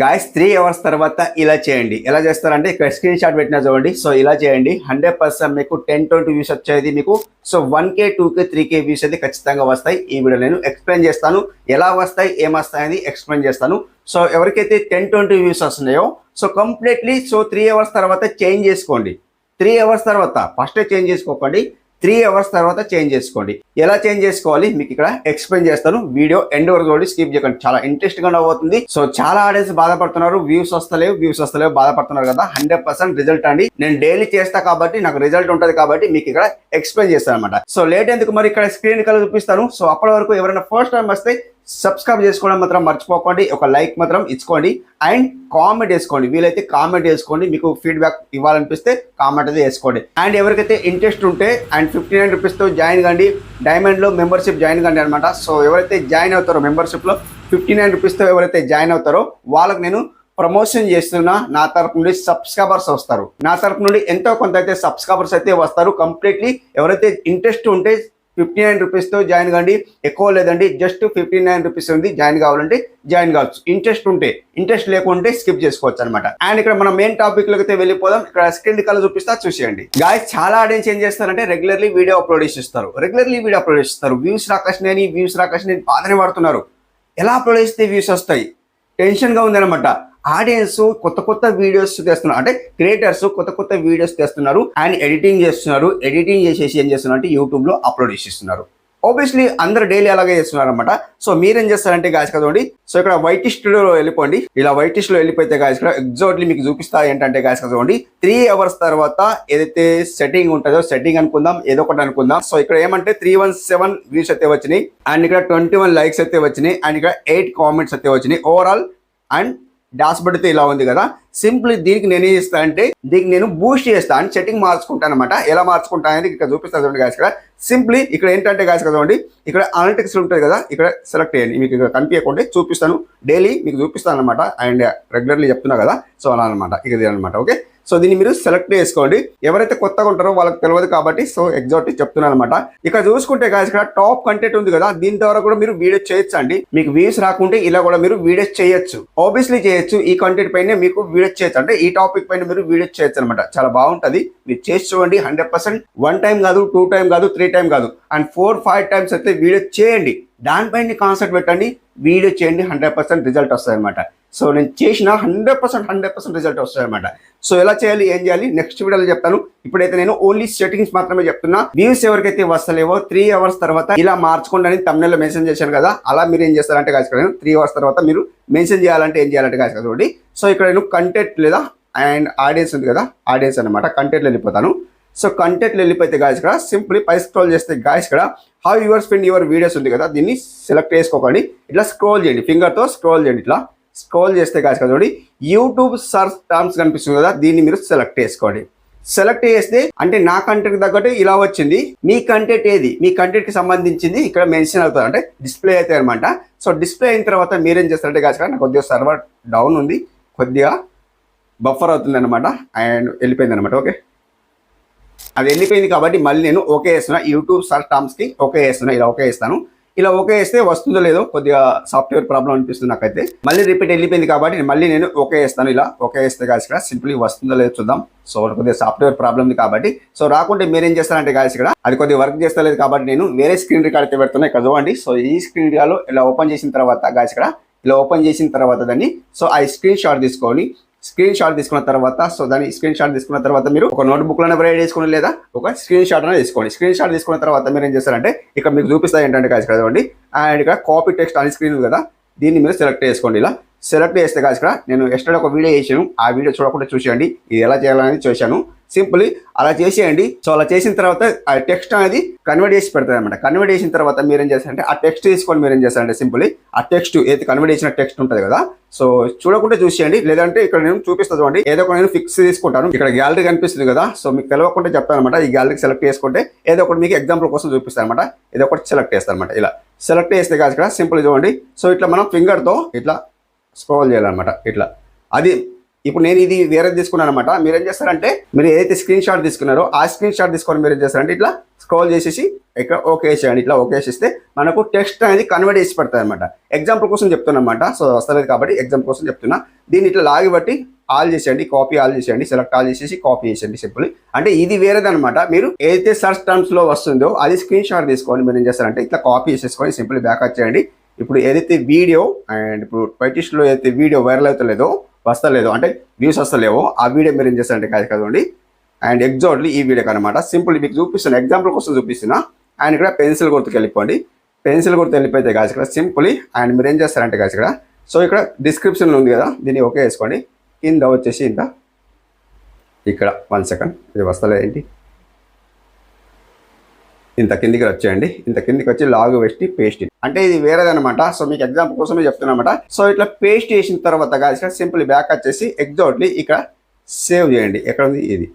Guys three hours తర్వాత ఇలా చేయండి. ఎలా చేస్తారంటే ఇక్కడ స్క్రీన్ షాట్ పెట్టినా చూడండి. సో ఇలా చేయండి. హండ్రెడ్ పర్సెంట్ మీకు టెన్ ట్వంటీ వ్యూస్ వచ్చేది మీకు. So one K two K three K views అయితే ఖచ్చితంగా వస్తాయి. ఈ వీడియో నేను ఎక్స్ప్లెయిన్ చేస్తాను. ఎలా వస్తాయి ఏమొస్తాయని ఎక్స్ప్లెయిన్ చేస్తాను. సో ఎవరికైతే టెన్ ట్వంటీ వ్యూస్ వస్తున్నాయో so completely so three hours తర్వాత చేంజ్ చేసుకోండి. త్రీ అవర్స్ తర్వాత ఫస్ట్ చేంజ్ చేసుకోకండి. త్రీ అవర్స్ తర్వాత చేంజ్ చేసుకోండి. ఎలా చేంజ్ చేసుకోవాలి? మీకు ఇక్కడ ఎక్స్ప్లెయిన్ చేస్తాను. వీడియో ఎండ్ వరకు కూడా స్కిప్ చేయకండి. చాలా ఇంట్రెస్ట్గా అవుతుంది సో చాలా ఆడియన్స్ బాధపడుతున్నారు. వ్యూస్ వస్తలేవు. వ్యూస్ వస్తలేవు. బాధపడుతున్నారు కదా. హండ్రెడ్ పర్సెంట్ రిజల్ట్ అండి. నేను డైలీ చేస్తా కాబట్టి నాకు రిజల్ట్ ఉంటది కాబట్టి మీకు ఇక్కడ ఎక్స్ప్లెయిన్ చేస్తాను అనమాట సో లేట్ ఎందుకు? మరి ఇక్కడ స్క్రీన్ కలర్ చూపిస్తాను. సో అప్పటి వరకు ఎవరైనా ఫస్ట్ టైం వస్తే సబ్స్క్రైబ్ చేసుకోవడం మాత్రం మర్చిపోకండి. ఒక లైక్ మాత్రం ఇచ్చుకోండి. అండ్ కామెంట్ వేసుకోండి. వీలైతే కామెంట్ వేసుకోండి. మీకు ఫీడ్బ్యాక్ ఇవ్వాలనిపిస్తే కామెంట్ అయితే వేసుకోండి. అండ్ ఎవరికైతే ఇంట్రెస్ట్ ఉంటే అండ్ ఫిఫ్టీ నైన్ రూపీస్తో జాయిన్ కండి. డైమండ్లో మెంబర్షిప్ జాయిన్ కండి అనమాట సో ఎవరైతే జాయిన్ అవుతారో మెంబర్షిప్లో ఫిఫ్టీ నైన్ రూపీస్తో ఎవరైతే జాయిన్ అవుతారో వాళ్ళకి నేను ప్రమోషన్ చేస్తున్న. నా తరపు నుండి సబ్స్క్రైబర్స్ వస్తారు. నా తరపు నుండి ఎంతో కొంత అయితే సబ్స్క్రైబర్స్ అయితే వస్తారు. కంప్లీట్లీ ఎవరైతే ఇంట్రెస్ట్ ఉంటే ఫిఫ్టీ నైన్ రూపీస్తో జాయిన్ కాండి. ఎక్కువ లేదండి జస్ట్ ఫిఫ్టీ నైన్ రూపీస్ ఉంది. జాయిన్ కావాలంటే జాయిన్ కావచ్చు. ఇంట్రెస్ట్ ఉంటే ఇంట్రెస్ట్ లేకుంటే స్కిప్ చేసుకోవచ్చు అనమాట అండ్ ఇక్కడ మన మెయిన్ టాపిక్లోకి అయితే వెళ్ళిపోదాం. ఇక్కడ స్క్రీన్ కలర్ చూపిస్తా చూసేయండి. గాయస్ చాలా ఆడియన్స్ ఏం చేస్తారంటే రెగ్యులర్లీ వీడియో అప్లోడ్ చేసిస్తారు. రెగ్యులర్లీ వీడియో అప్లోడ్ చేస్తారు వ్యూస్ రాకష్ని అని వ్యూస్ రాకష్ని అని బాధనే పడుతున్నారు. ఎలా అప్లోడ్ చేస్తే వ్యూస్ వస్తాయి? టెన్షన్గా ఉందన్నమాట ఆడియన్స్ కొత్త కొత్త వీడియోస్ తెస్తున్నారు. అంటే క్రియేటర్స్ కొత్త కొత్త వీడియోస్ తెస్తున్నారు. అండ్ ఎడిటింగ్ చేస్తున్నారు. ఎడిటింగ్ చేసేసి ఏం చేస్తున్నారు అంటే యూట్యూబ్లో అప్లోడ్ చేసేస్తున్నారు. ఆబ్వియస్లీ అందరు డైలీ అలాగే చేస్తున్నారు అనమాట సో మీరేం చేస్తారంటే గాయస్ కదండి సో ఇక్కడ వైట్ స్టూడియోలో వెళ్ళిపోండి. ఇలా వైట్లో వెళ్ళిపోతే గాయస్ ఇక్కడ ఎగ్జాక్ట్లీ మీకు చూపిస్తా ఏంటంటే గాయస్ కదండి త్రీ అవర్స్ తర్వాత ఏదైతే సెట్టింగ్ ఉంటుందో సెట్టింగ్ అనుకుందాం ఏదో ఒకటి అనుకుందాం. సో ఇక్కడ ఏమంటే త్రీ వన్ సెవెన్ వ్యూస్ అయితే వచ్చినాయి. అండ్ ఇక్కడ ట్వంటీ వన్ లైక్స్ అయితే వచ్చినాయి. అండ్ ఇక్కడ ఎయిట్ కామెంట్స్ అయితే వచ్చినాయి. ఓవరాల్ అండ్ డాష్ పడితే ఇలా ఉంది కదా సింప్లీ దీనికి నేను ఏం చేస్తా అంటే దీనికి నేను బూస్ట్ చేస్తాను అని సెట్టింగ్ మార్చుకుంటాను అనమాట ఎలా మార్చుకుంటాను అనేది ఇక్కడ చూపిస్తాను చూడండి గాయస్ ఇక్కడ. సింప్లీ ఇక్కడ ఏంటంటే గాయస్ కదండి ఇక్కడ అనలిటిక్స్ ఉంటుంది కదా ఇక్కడ సెలెక్ట్ చేయండి. మీకు ఇక్కడ కనిపించకుండా చూపిస్తాను. డైలీ మీకు చూపిస్తాను అనమాట అండ్ రెగ్యులర్లీ చెప్తున్నా కదా సో అలా అనమాట ఇక ఇది అనమాట ఓకే సో దీన్ని మీరు సెలెక్ట్ చేసుకోండి. ఎవరైతే కొత్తగా ఉంటారో వాళ్ళకి తెలియదు కాబట్టి సో ఎగ్జాక్ట్ చెప్తున్నాను అనమాట ఇక్కడ చూసుకుంటే కాదు ఇక్కడ టాప్ కంటెంట్ ఉంది కదా దీని ద్వారా కూడా మీరు వీడియో చేయొచ్చు అండి మీకు వ్యూస్ రాకుంటే ఇలా కూడా మీరు వీడియోస్ చేయొచ్చు. ఆబ్వియస్లీ చేయొచ్చు ఈ కంటెంట్ పైన మీకు వీడియోస్ చేయొచ్చు. అంటే ఈ టాపిక్ పైన మీరు వీడియోస్ చేయొచ్చు అనమాట చాలా బాగుంటుంది. మీరు చేసి చూడండి హండ్రెడ్ పర్సెంట్ వన్ టైం కాదు టూ టైం కాదు త్రీ టైం కాదు. అండ్ ఫోర్ ఫైవ్ టైమ్స్ అయితే వీడియో చేయండి. దానిపైన కాన్సెప్ట్ పెట్టండి వీడియో చేయండి హండ్రెడ్ పర్సెంట్ రిజల్ట్ వస్తుంది అనమాట సో నేను చేసిన hundred percent hundred percent result వస్తాయన్నమాట అనమాట సో ఎలా చేయాలి ఏం చేయాలి నెక్స్ట్ వీడియోలో చెప్తాను. ఇప్పుడైతే నేను ఓన్లీ సెట్టింగ్స్ మాత్రమే చెప్తున్నా. వ్యూస్ ఎవరికైతే వస్తలేవో త్రీ అవర్స్ తర్వాత ఇలా మార్చుకోండి అని తమిళలో మెన్షన్ చేశాను కదా అలా మీరు ఏం చేస్తారంటే కాదు త్రీ అవర్స్ తర్వాత మీరు మెన్షన్ చేయాలంటే ఏం చేయాలంటే కాదు చూడండి. సో ఇక్కడ నేను కంటెంట్ లేదా అండ్ ఆడియన్స్ ఉంది కదా ఆడియన్స్ అనమాట కంటెంట్లో వెళ్ళిపోతాను. సో కంటెంట్లో వెళ్ళిపోతే గాయస్ ఇక్కడ సింప్లీ పై స్క్రోల్ చేస్తే గాయస్ ఇక్కడ how your spend your videos ఉంది కదా దీన్ని సెలెక్ట్ చేసుకోకండి. ఇట్లా స్క్రోల్ చేయండి ఫింగర్తో స్క్రోల్ చేయండి ఇట్లా. స్క్రోల్ చేస్తే కాదు కదా చూడండి. యూట్యూబ్ సర్చ్ టర్మ్స్ కనిపిస్తుంది కదా దీన్ని మీరు సెలెక్ట్ చేసుకోండి. సెలెక్ట్ చేస్తే అంటే నా కంటెంట్ తగ్గట్టు ఇలా వచ్చింది. మీ కంటెంట్ ఏది? మీ కంటెంట్కి సంబంధించింది ఇక్కడ మెన్షన్ అవుతుంది. అంటే డిస్ప్లే అయితే అనమాట సో డిస్ప్లే అయిన తర్వాత మీరేం చేస్తారంటే కాదు నాకు కొద్దిగా సర్వర్ డౌన్ ఉంది. కొద్దిగా బఫర్ అవుతుంది అనమాట అండ్ వెళ్ళిపోయింది అనమాట ఓకే అది వెళ్ళిపోయింది కాబట్టి మళ్ళీ నేను ఓకే వేస్తున్నా యూట్యూబ్ సర్చ్ టర్మ్స్కి ఓకే వేస్తున్నా ఇలా ఓకే వేస్తాను ఇలా ఓకే వేస్తే వస్తుందో లేదో కొద్దిగా సాఫ్ట్వేర్ ప్రాబ్లం అనిపిస్తుంది నాకైతే. మళ్ళీ రిపీట్ వెళ్ళిపోయింది కాబట్టి మళ్ళీ నేను ఓకే వేస్తాను ఇలా. ఓకే వేస్తే కాదు ఇక్కడ సింప్లీ వస్తుందో లేదో చూద్దాం. సో కొద్దిగా సాఫ్ట్వేర్ ప్రాబ్లం ఉంది కాబట్టి. సో రాకుంటే మీరేం చేస్తారంటే కాదు ఇక్కడ అది కొద్దిగా వర్క్ చేస్తలేదు కాబట్టి నేను వేరే స్క్రీన్ రికార్డ్ అయితే పెడుతున్నా ఇక్కడ చూడండి. సో ఈ స్క్రీన్ రికార్డ్లో ఇలా ఓపెన్ చేసిన తర్వాత గాయస్ ఇక్కడ ఇలా ఓపెన్ చేసిన తర్వాత దాన్ని సో ఆ స్క్రీన్ షాట్ తీసుకొని స్క్రీన్ షాట్ తీసుకున్న తర్వాత సో దాని స్క్రీన్ షాట్ తీసుకున్న తర్వాత మీరు ఒక నోట్ బుక్లోనే రైడ్ చేసుకుని లేదా ఒక స్క్రీన్ షాట్ అనేది తీసుకోండి స్క్రీన్ షాట్ తీసుకున్న తర్వాత మీరు ఏం చేస్తారంటే ఇక్కడ మీకు చూపిస్తాయి ఏంటంటే కాదు చదవండి అండ్ ఇక్కడ కాపీ టెక్స్ట్ అని స్క్రీన్ కదా దీన్ని మీరు సెలెక్ట్ చేసుకోండి ఇలా. సెలెక్ట్ చేస్తే కాదు ఇక్కడ నేను ఎక్స్ట్రా ఒక వీడియో చేశాను. ఆ వీడియో చూడకుండా చూసేయండి. ఇది ఎలా చేయాలని చూశాను. సింపుల్లీ అలా చేసేయండి. సో అలా చేసిన తర్వాత ఆ టెక్స్ట్ అనేది కన్వర్ట్ చేసి పెడతారు అనమాట కన్వర్ట్ చేసిన తర్వాత మీరు ఏం చేస్తారంటే ఆ టెక్స్ట్ తీసుకొని మీరు ఏం చేస్తారంటే సింపుల్లీ ఆ టెక్స్ట్ ఏది కన్వర్ట్ చేసిన టెక్స్ట్ ఉంటుంది కదా. సో చూడకుండా చూసేయండి. లేదంటే ఇక్కడ నేను చూపిస్తాను చూడండి. ఏదో ఒక నేను ఫిక్స్ తీసుకుంటాను. ఇక్కడ గ్యాలరీ కనిపిస్తుంది కదా. సో మీకు తెలవకుండా చెప్తాను అనమాట ఈ గ్యాలరీకి సెలెక్ట్ చేసుకుంటే ఏదో ఒకటి మీకు ఎగ్జాంపుల్ కోసం చూపిస్తాను అనమాట ఏదో ఒకటి సెలెక్ట్ చేస్తాను అనమాట ఇలా సెలెక్ట్ చేస్తే కాదు ఇక్కడ సింపుల్ చూడండి. సో ఇట్లా మనం ఫింగర్తో ఇట్లా స్క్రోల్ చేయాలన్నమాట ఇట్లా. అది ఇప్పుడు నేను ఇది వేరే తీసుకున్నాను అనమాట మీరు ఏం చేస్తారంటే మీరు ఏదైతే స్క్రీన్ షాట్ తీసుకున్నారో ఆ స్క్రీన్ షాట్ తీసుకొని మీరు ఏం చేస్తారంటే ఇట్లా స్క్రోల్ చేసేసి ఇక్కడ ఓకే చేయండి. ఇట్లా ఓకే చేస్తే మనకు టెక్స్ట్ అనేది కన్వర్ట్ చేసి పెడతాయి అనమాట ఎగ్జాంపుల్ కోసం చెప్తున్నమాట సో వస్తలేదు కాబట్టి ఎగ్జాంపుల్ కోసం చెప్తున్నా. దీన్ని ఇట్లా లాగి బట్టి ఆల్ చేసేయండి కాపీ ఆల్ చేసేయండి సెలెక్ట్ ఆల్ చేసేసి కాపీ చేసేయండి సింపుల్ అంటే ఇది వేరేదనమాట మీరు ఏదైతే సర్చ్ టర్మ్స్లో వస్తుందో అది స్క్రీన్ షాట్ తీసుకోండి మీరు ఏం చేస్తారంటే ఇట్లా కాపీ చేసేసుకొని సింపుల్ బ్యాక్ వచ్చేయండి ఇప్పుడు ఏదైతే వీడియో అండ్ ఇప్పుడు పైటిస్ట్లో ఏదైతే వీడియో వైరల్ అవుతలేదో వస్తలేదో అంటే వ్యూస్ వస్తలేవో ఆ వీడియో మీరు ఏం చేస్తారంటే కాదు కదండి? అండ్ ఎగ్జాక్ట్లీ ఈ వీడియోకి అనమాట సింపుల్ మీకు చూపిస్తున్నా ఎగ్జాంపుల్ కోసం చూపిస్తున్నా. అండ్ ఇక్కడ పెన్సిల్ గుర్తుకు వెళ్ళిపోండి. పెన్సిల్ గుర్తు వెళ్ళిపోతే కాదు ఇక్కడ సింపుల్ అండ్ మీరు ఏం చేస్తారంటే కాదు ఇక్కడ సో ఇక్కడ డిస్క్రిప్షన్లో ఉంది కదా దీన్ని ఓకే వేసుకోండి కింద వచ్చేసి ఇంత. ఇక్కడ వన్ సెకండ్ ఇది వస్తలేదు ఏంటి? ఇంత కిందికి వచ్చేయండి. ఇంత కిందికి వచ్చి లాగు వేసి పేస్ట్ అంటే ఇది వేరేదనమాట సో మీకు ఎగ్జాంపుల్ కోసమే చెప్తున్నమాట సో ఇట్లా పేస్ట్ చేసిన తర్వాత కాదు సింపుల్ బ్యాక్ వచ్చేసి ఎగ్జాక్ట్లీ ఇక్కడ సేవ్ చేయండి. ఎక్కడ ఉంది? ఇది.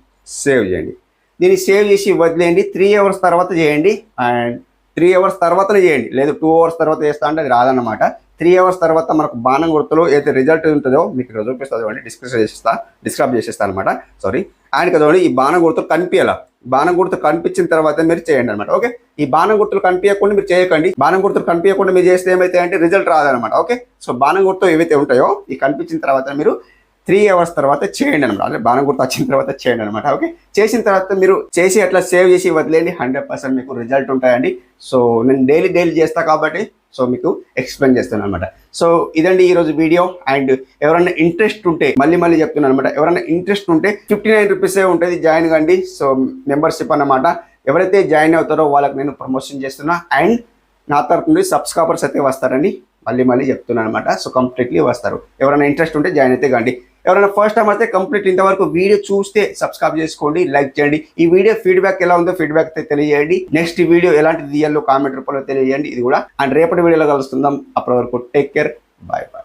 సేవ్ చేయండి. దీన్ని సేవ్ చేసి వదిలేయండి. త్రీ అవర్స్ తర్వాత చేయండి. అండ్ త్రీ అవర్స్ తర్వాతనే చేయండి. లేదు టూ అవర్స్ తర్వాత చేస్తా అంటే అది రాదన్నమాట. త్రీ అవర్స్ తర్వాత మనకు బాణం గుర్తులో ఏదైతే రిజల్ట్ ఉంటుందో మీకు ఇక్కడ చూపిస్తుంది అండి డిస్క్రిప్షన్ చేసేస్తా. డిస్క్రైబ్ చేసేస్తా అనమాట సారీ అండ్ కదా ఈ బాణం గుర్తులు కనిపించాల. బాణం గుర్తు కనిపించిన తర్వాత మీరు చేయండి అనమాట ఓకే? ఈ బాణం గుర్తులు కనిపించకుండా మీరు చేయకండి. బాణం గుర్తులు కనిపించకుండా మీరు చేస్తే ఏమైతే అంటే రిజల్ట్ రాదనమాట ఓకే? సో బాణం గుర్తు ఏవైతే ఉంటాయో ఈ కనిపించిన తర్వాత మీరు త్రీ అవర్స్ తర్వాత చేయండి అనమాట అంటే బాణం గుర్తు వచ్చిన తర్వాత చేయండి అనమాట ఓకే? చేసిన తర్వాత మీరు చేసి అట్లా సేవ్ చేసి వదిలేండి హండ్రెడ్ పర్సెంట్ మీకు రిజల్ట్ ఉంటాయండి. సో నేను డైలీ డైలీ చేస్తా కాబట్టి సో మీకు ఎక్స్ప్లెయిన్ చేస్తాను అనమాట సో ఇదండి ఈరోజు వీడియో అండ్ ఎవరైనా ఇంట్రెస్ట్ ఉంటే మళ్ళీ మళ్ళీ చెప్తున్నాను అనమాట ఎవరైనా ఇంట్రెస్ట్ ఉంటే ఫిఫ్టీ నైన్ రూపీసే ఉంటుంది జాయిన్ కండి. సో మెంబర్షిప్ అన్నమాట. ఎవరైతే జాయిన్ అవుతారో వాళ్ళకి నేను ప్రమోషన్ చేస్తున్నా అండ్ నా తరపు నుండి సబ్స్క్రైబర్స్ అయితే వస్తారని మళ్ళీ మళ్ళీ చెప్తున్నాను అనమాట సో కంప్లీట్లీ వస్తారు. ఎవరైనా ఇంట్రెస్ట్ ఉంటే జాయిన్ అయితే కండి. ఎవరైనా ఫస్ట్ టైం అయితే కంప్లీట్ ఇంతవరకు వీడియో చూస్తే సబ్స్క్రైబ్ చేసుకోండి లైక్ చేయండి. ఈ వీడియో ఫీడ్బ్యాక్ ఎలా ఉందో ఫీడ్బ్యాక్ అయితే తెలియజేయండి. నెక్స్ట్ వీడియో ఎలాంటి తీయాలో కామెంట్ రూపంలో తెలియజేయండి. ఇది కూడా. అండ్ రేపటి వీడియోలో కలుస్తుందాం. అప్పటి వరకు టేక్ కేర్ బాయ్ బాయ్